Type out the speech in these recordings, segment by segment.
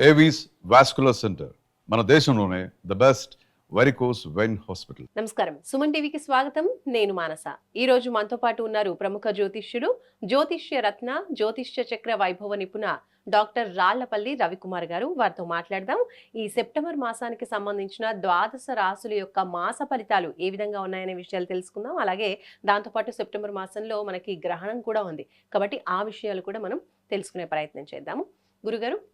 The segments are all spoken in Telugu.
ఏవీస్ వాస్కులర్ సెంటర్ మన దేశంలోనే the best varicose vein hospital నమస్కారం. సుమన్ టీవీకి స్వాగతం. నేను మానస. ఈ రోజు మనతో పాటు ఉన్నారు ప్రముఖ జ్యోతిష్యుడు జ్యోతిష్య రత్న జ్యోతిష్య చక్ర వైభవ నిపుణ డాక్టర్ రాళ్ళపల్లి రవికుమార్ గారు. వారితో మాట్లాడదాం. ఈ సెప్టెంబర్ మాసానికి సంబంధించిన ద్వాదశ రాసుల యొక్క మాస ఫలితాలు ఏ విధంగా ఉన్నాయనే విషయాలు తెలుసుకుందాం. అలాగే దాంతోపాటు సెప్టెంబర్ మాసంలో మనకి గ్రహణం కూడా ఉంది. కాబట్టి ఆ విషయాలు కూడా మనం తెలుసుకునే ప్రయత్నం చేద్దాము. గురుగారు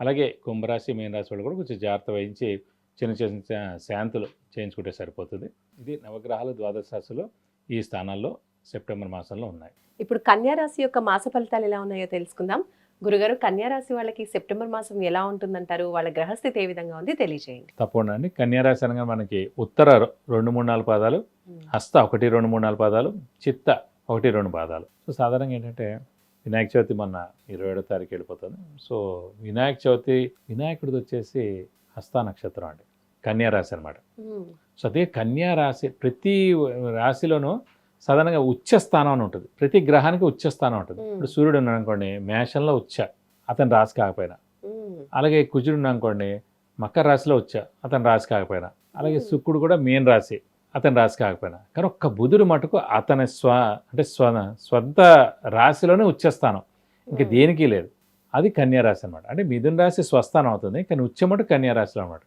అలాగే కుంభరాశి మీన రాశి వాళ్ళు కూడా కొంచెం జాగ్రత్త వహించి చిన్న చిన్న శాంతులు చేయించుకుంటే సరిపోతుంది. ఇది నవగ్రహాలు ద్వాదశ రాశిలో ఈ స్థానాల్లో సెప్టెంబర్ మాసంలో ఉన్నాయి. ఇప్పుడు కన్యా రాశి యొక్క మాస ఫలితాలు ఎలా ఉన్నాయో తెలుసుకుందాం. గురుగారు కన్యా రాశి వాళ్ళకి సెప్టెంబర్ మాసం ఎలా ఉంటుందంటారు? వాళ్ళ గ్రహస్థితి ఏ విధంగా ఉంది తెలియజేయండి. తప్పకుండా అండి. కన్యారాశి అనగా మనకి ఉత్తర రెండు మూడు నాలుగు పాదాలు హస్త ఒకటి రెండు మూడు నాలుగు పాదాలు చిత్త ఒకటి రెండు పాదాలు. సో సాధారణంగా ఏంటంటే వినాయక చవితి మొన్న ఇరవై ఏడో తారీఖు వెళ్ళిపోతుంది. సో వినాయక చవితి వినాయకుడిది వచ్చేసి హస్త నక్షత్రం అండి. కన్యా రాశి అనమాట సో అదే కన్యా రాశి ప్రతి రాశిలోనూ సాధారణంగా ఉచ్చ స్థానం అని ఉంటుంది. ప్రతి గ్రహానికి ఉచ్చ స్థానం ఉంటుంది. ఇప్పుడు సూర్యుడు ఉన్నాడు అనుకోండి మేషంలో ఉచ్చ అతను రాశి కాకపోయినా. అలాగే కుజుడు ఉన్నాడు అనుకోండి మకర రాశిలో ఉచ్చ అతను రాశి కాకపోయినా. అలాగే. శుక్రుడు కూడా మీన రాశి. అతని రాశి కాకపోయినా. కానీ ఒక్క బుధుడు మటుకు అతని స్వ అంటే స్వ స్వంత రాశిలోనే ఉచ్చస్థానం. ఇంకా దేనికి లేదు. అది కన్యా రాశి అనమాట అంటే మిథున రాశి స్వస్థానం అవుతుంది. కానీ ఉచ్చ మటుకు కన్యా రాశిలో అనమాట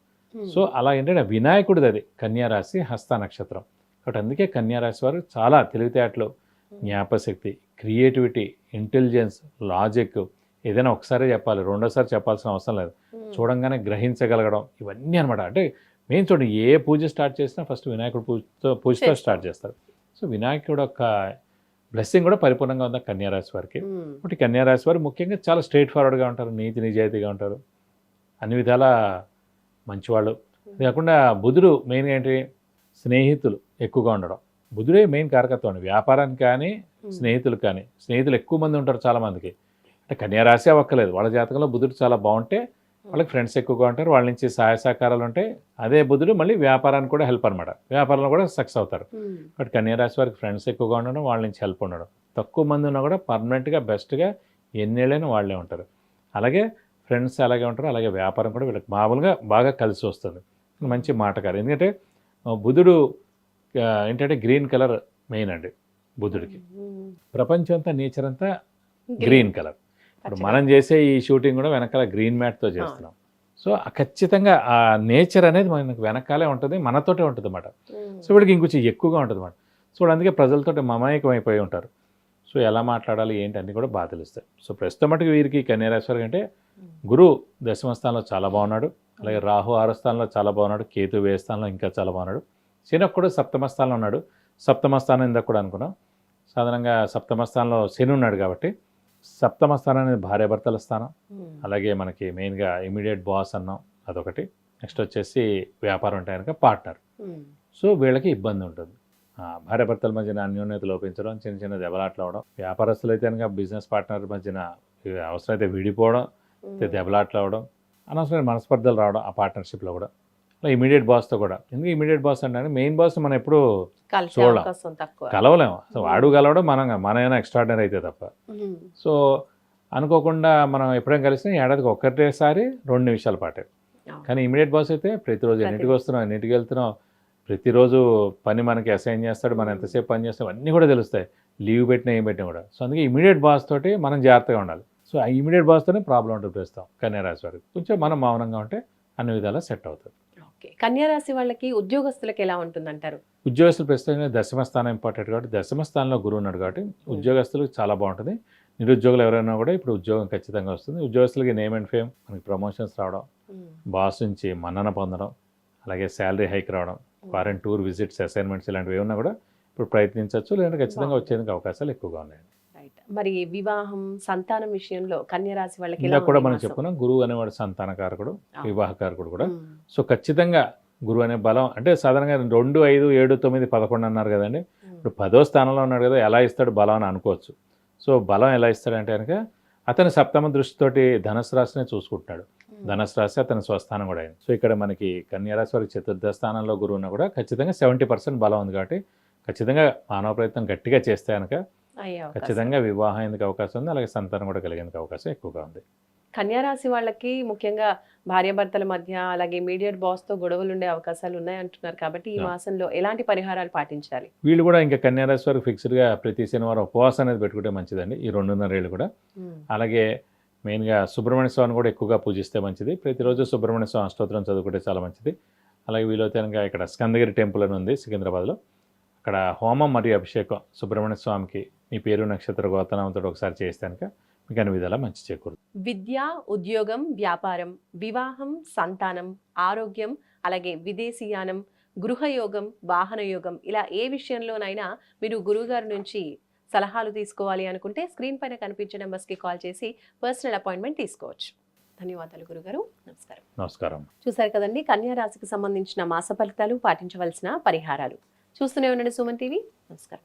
సో అలా ఏంటంటే వినాయకుడిది అది కన్యా రాశి హస్త నక్షత్రం. కాబట్టి అందుకే కన్యా రాశి వారు చాలా తెలివితేటలు జ్ఞాపశక్తి క్రియేటివిటీ ఇంటెలిజెన్స్ లాజిక్ ఏదైనా ఒకసారి చెప్పాలి. రెండోసారి చెప్పాల్సిన అవసరం లేదు. చూడంగానే గ్రహించగలగడం ఇవన్నీ అనమాట అంటే మెయిన్ చూడండి ఏ పూజ స్టార్ట్ చేసినా ఫస్ట్ వినాయకుడు పూజతో పూజతో. స్టార్ట్ చేస్తారు. సో వినాయకుడు యొక్క బ్లెస్సింగ్ కూడా పరిపూర్ణంగా ఉంది? కన్యా రాశి వారికి. ఉమ్, కాబట్టి కన్యా రాశి వారు ముఖ్యంగా చాలా స్ట్రైట్ ఫార్వర్డ్గా ఉంటారు. నీతి నిజాయితీగా ఉంటారు. అన్ని విధాల మంచివాళ్ళు. అది కాకుండా బుధుడు మెయిన్గా ఏంటి? స్నేహితులు ఎక్కువగా ఉండడం. బుధుడే మెయిన్ కారకత్వం అండి. వ్యాపారానికి కానీ ఉమ్, స్నేహితులు కానీ. స్నేహితులు ఎక్కువ మంది ఉంటారు చాలా మందికి అంటే కన్యా రాశి అవ్వక్కలేదు వాళ్ళ జాతకంలో బుధుడు చాలా బాగుంటే వాళ్ళకి ఫ్రెండ్స్ ఎక్కువగా ఉంటారు వాళ్ళ నుంచి సహాయ సహకారాలు ఉంటాయి అదే బుధుడు మళ్ళీ వ్యాపారానికి కూడా హెల్ప్ అనమాట వ్యాపారంలో కూడా సక్సెస్ అవుతారు ఉమ్, బట్ కన్యా రాశి వారికి ఫ్రెండ్స్ ఎక్కువగా ఉండడం వాళ్ళ నుంచి హెల్ప్ ఉండడం. తక్కువ మంది ఉన్నా కూడా పర్మనెంట్గా బెస్ట్గా ఎన్నేళ్ళైనా వాళ్ళే ఉంటారు. అలాగే ఫ్రెండ్స్ అలాగే ఉంటారు అలాగే వ్యాపారం కూడా వీళ్ళకి మామూలుగా బాగా కలిసి వస్తుంది. మంచి మాటకారు ఎందుకంటే బుధుడు ఏంటంటే గ్రీన్ కలర్ మెయిన్ అండి బుధుడికి. ఉమ్, ప్రపంచం అంతా నేచర్ అంతా గ్రీన్ కలర్ ఇప్పుడు మనం చేసే ఈ షూటింగ్ కూడా వెనకాల గ్రీన్ మ్యాట్తో చేస్తున్నాం. సో ఆ ఖచ్చితంగా ఆ నేచర్ అనేది మనకు వెనకాలే ఉంటుంది మనతోటే ఉంటుంది అన్నమాట. సో వీడికి ఇంకొంచెం ఎక్కువగా ఉంటుంది అన్నమాట. సో అందుకే ప్రజలతో మమాయకం అయిపోయి ఉంటారు. సో ఎలా మాట్లాడాలి ఏంటి అన్నీ కూడా తెలుస్తాయి. సో ప్రస్తుతం మటుకు వీరికి కన్యారాశి వారికి అంటే గురు దశమ స్థానంలో చాలా బాగున్నాడు. అలాగే రాహు ఆరో స్థానంలో చాలా బాగున్నాడు. కేతు వేయ స్థానంలో ఇంకా చాలా బాగున్నాడు. శని కూడా సప్తమ స్థానంలో ఉన్నాడు. సప్తమ స్థానం ఇందాక కూడా అనుకున్నాం. సాధారణంగా సప్తమ స్థానంలో శని ఉన్నాడు కాబట్టి సప్తమ స్థానం అనేది భార్యాభర్తల స్థానం. అలాగే మనకి మెయిన్గా ఇమీడియట్ బాస్ అన్నాం అదొకటి. నెక్స్ట్ వచ్చేసి వ్యాపారం అంటే కనుక పార్ట్నర్ సో వీళ్ళకి ఇబ్బంది ఉంటుంది. భార్యాభర్తల మధ్యన అన్యోన్యత లోపించడం చిన్న చిన్న దెబ్బలాట్లు అవడం వ్యాపారస్తులు అయితే కనుక బిజినెస్ పార్ట్నర్ మధ్యన అవసరమైతే విడిపోవడం అయితే దెబ్బలాట్లు అవడం అనవసరమైన మనస్పర్ధలు రావడం ఆ పార్ట్నర్షిప్లో కూడా. ఇమీడియట్ బాస్తో కూడా. ఎందుకు ఇమీడియట్ బాస్ అంటే మెయిన్ బాస్ మనం ఎప్పుడు చూడాలి. కలవలేము సో వాడు కలవడం మనం మనమైనా ఎక్స్ట్రాడినరీ అయితే తప్ప. సో అనుకోకుండా మనం ఎప్పుడైనా కలిసినా ఏడాదికి ఒక్కటేసారి రెండు నిమిషాల పాటే. కానీ ఇమీడియట్ బాస్ అయితే ప్రతిరోజు ప్రతి- ఎన్నింటికి వస్తున్నాం ఎన్నింటికి వెళ్తున్నాం ప్రతిరోజు పని మనకి అసైన్ చేస్తాడు మనం ఎంతసేపు పని చేస్తాం అన్నీ కూడా తెలుస్తాయి. లీవ్ పెట్టినా ఏం పెట్టినా కూడా. సో అందుకే ఇమీడియట్ బాస్ తోటి మనం జాగ్రత్తగా ఉండాలి. సో ఆ ఇమీడియట్ బాస్తోనే ప్రాబ్లం ఉంటుంది ప్రస్తుతం కన్యారాశి వారికి. కొంచెం మనం మౌనంగా ఉంటే అన్ని విధాలా సెట్ అవుతుంది ఓకే. కన్యా రాశి వాళ్ళకి ఉద్యోగస్తులకు ఎలా ఉంటుందంటారు? ఉద్యోగస్తులు ప్రస్తుతం దశమ స్థానం ఇంపార్టెంట్ కాబట్టి దశమ స్థానంలో గురువు ఉన్నాడు కాబట్టి ఉద్యోగస్తులకు చాలా బాగుంటుంది. నిరుద్యోగులు ఎవరైనా కూడా ఇప్పుడు ఉద్యోగం ఖచ్చితంగా వస్తుంది. ఉద్యోగస్తులకి నేమ్ అండ్ ఫేమ్ మనకి ప్రమోషన్స్ రావడం బాస్ నుంచి మన్నన పొందడం అలాగే శాలరీ హైక్ రావడం ఫారెన్ టూర్ విజిట్స్ అసైన్మెంట్స్ ఇలాంటివి ఏమన్నా కూడా ఇప్పుడు ప్రయత్నించవచ్చు లేదంటే ఖచ్చితంగా. వచ్చేందుకు అవకాశాలు ఎక్కువగా ఉన్నాయి రైట్ మరి వివాహం సంతానం విషయంలో రాశి వాళ్ళకి ఇందాక కూడా మనం? చెప్పుకున్నాం గురువు అనేవాడు సంతానకారకుడు. వివాహకారకుడు కూడా. సో ఖచ్చితంగా గురువు అనే బలం అంటే సాధారణంగా రెండు ఐదు ఏడు తొమ్మిది పదకొండు అన్నారు కదండి. ఇప్పుడు పదో స్థానంలో ఉన్నాడు కదా ఎలా ఇస్తాడు బలం అని అనుకోవచ్చు సో బలం ఎలా ఇస్తాడంటే కనుక అతని సప్తమ దృష్టితోటి ధనుసు రాశినే చూసుకుంటున్నాడు ఉమ్. ధనుసు రాశి అతని స్వస్థానం కూడా అయింది సో ఇక్కడ మనకి కన్యారాశి వారికి చతుర్థ స్థానంలో గురువు ఉన్నా కూడా ఖచ్చితంగా సెవెంటీ పర్సెంట్ బలం ఉంది కాబట్టి ఖచ్చితంగా మానవ ప్రయత్నం గట్టిగా చేస్తే కనుక. ఖచ్చితంగా వివాహం అయ్యేందుకు అవకాశం ఉంది? అలాగే సంతానం కూడా కలిగేందుకు అవకాశం ఎక్కువగా ఉంది. కన్యా రాశి వాళ్ళకి ముఖ్యంగా భార్యాభర్తల మధ్య అలాగే ఇమీడియట్ బాస్తో గొడవలు ఉండే అవకాశాలు ఉన్నాయి అంటున్నారు కాబట్టి ఈ. మాసంలో ఎలాంటి పరిహారాలు పాటించాలి? వీళ్ళు కూడా ఇంకా కన్యారాశి వారికి ఫిక్స్డ్గా ప్రతి శనివారం ఉపవాసం అనేది పెట్టుకుంటే మంచిదండి. ఈ రెండున్నర ఏళ్ళు కూడా. అలాగే మెయిన్గా సుబ్రహ్మణ్య స్వామిని కూడా ఎక్కువగా పూజిస్తే మంచిది. ప్రతిరోజు సుబ్రహ్మణ్య స్వామి అష్టోత్తరం చదువుకుంటే చాలా మంచిది. అలాగే వీలైతే కనుక ఇక్కడ స్కందగిరి టెంపుల్ అని ఉంది సికింద్రాబాద్లో. అక్కడ హోమం మరియు అభిషేకం సుబ్రహ్మణ్య స్వామికి మీ పేరు నక్షత్ర గోతనామంతో ఒకసారి చేస్తే కనుక మీకు అన్ని విధాలా మంచి చేకూరుతుంది. విద్య ఉద్యోగం వ్యాపారం వివాహం సంతానం ఆరోగ్యం అలాగే విదేశీయానం గృహయోగం వాహన యోగం ఇలా ఏ విషయంలోనైనా మీరు గురువుగారి నుంచి సలహాలు తీసుకోవాలి అనుకుంటే స్క్రీన్ పైన కనిపించే నెంబర్స్కి కాల్ చేసి పర్సనల్ అపాయింట్మెంట్ తీసుకోవచ్చు. ధన్యవాదాలు గురుగారు. నమస్కారం. నమస్కారం. చూశారు కదండి కన్యా రాశికి సంబంధించిన మాస ఫలితాలు పాటించవలసిన పరిహారాలు. చూస్తూనే ఉండండి సుమన్ టీవీ. నమస్కారం.